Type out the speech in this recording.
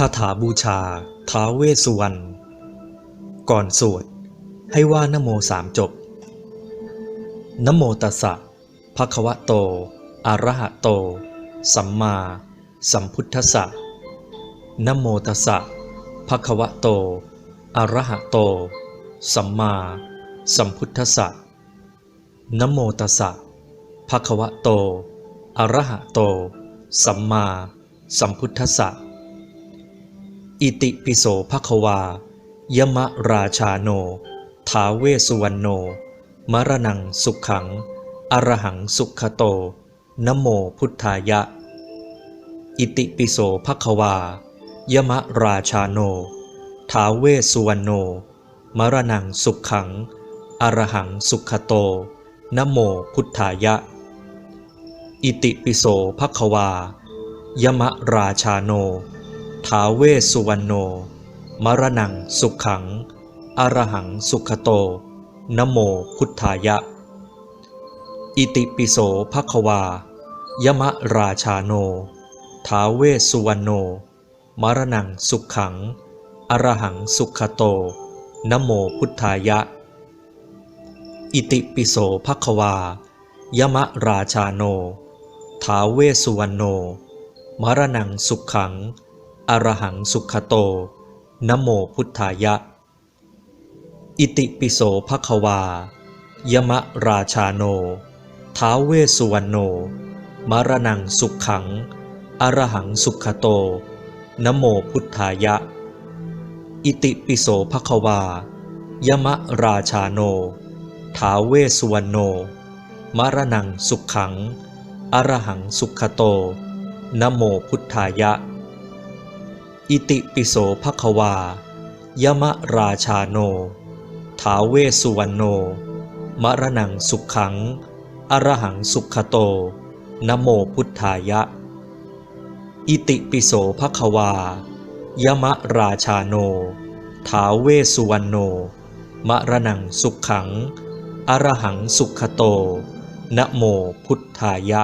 คาถาบูชา ท้าเวสสุวรรณ ก่อนสวด ให้ว่านโมสามจบ นโมตัสสะภะคะวะโต อะระหะโต สัมมา สัมพุทธัสสะนโมตัสสะภะคะวะโต อะระหะโต สัมมา สัมพุทธัสสะนโมตัสสะภะคะวะโต อะระหะโต สัมมา สัมพุทธัสสะ อิติปิโสภควา ยมะราชาโน ทาเวสุวรรณโน มรณังสุขขัง อรหังสุขโต นโมพุทธายะ อิติปิโสภควา ยมะราชาโน ทาเวสสุวรรณโน มรณังสุขขัง อรหังสุขโต นโมพุทธายะ อิติปิโสภควา ยมะราชาโน ทาเวสุวรรณโน มรณังสุขขัง อรหังสุขโต นโมพุทธายะ อิติปิโสภควายมะราชาโน ทาเวสุวรรณโน มรณังสุขขัง อรหังสุขโต นโมพุทธายะ อิติปิโสภควายมะราชาโน ทาเวสสุวรรณโน มรณังสุขขัง อรหังสุขโต นโมพุทธายะ อิติปิโสภควา ยมะราชาโน ท้าเวสุวรรณโน มรณังสุขขัง อรหังสุขโต นโมพุทธายะ อิติปิโสภควา ยมะราชาโน ท้าเวสสุวรรณโน มรณังสุขขัง อรหังสุขโต นโมพุทธายะ อิติปิโสภควายมะราชาโนทาเวสุวรรณโน มรณังสุขขัง อรหังสุขโต นโมพุทธายะ อิติปิโสภควายมะราชาโนทาเวสุวรรณโน มรณังสุขขัง อรหังสุขโตนะโมพุทธายะ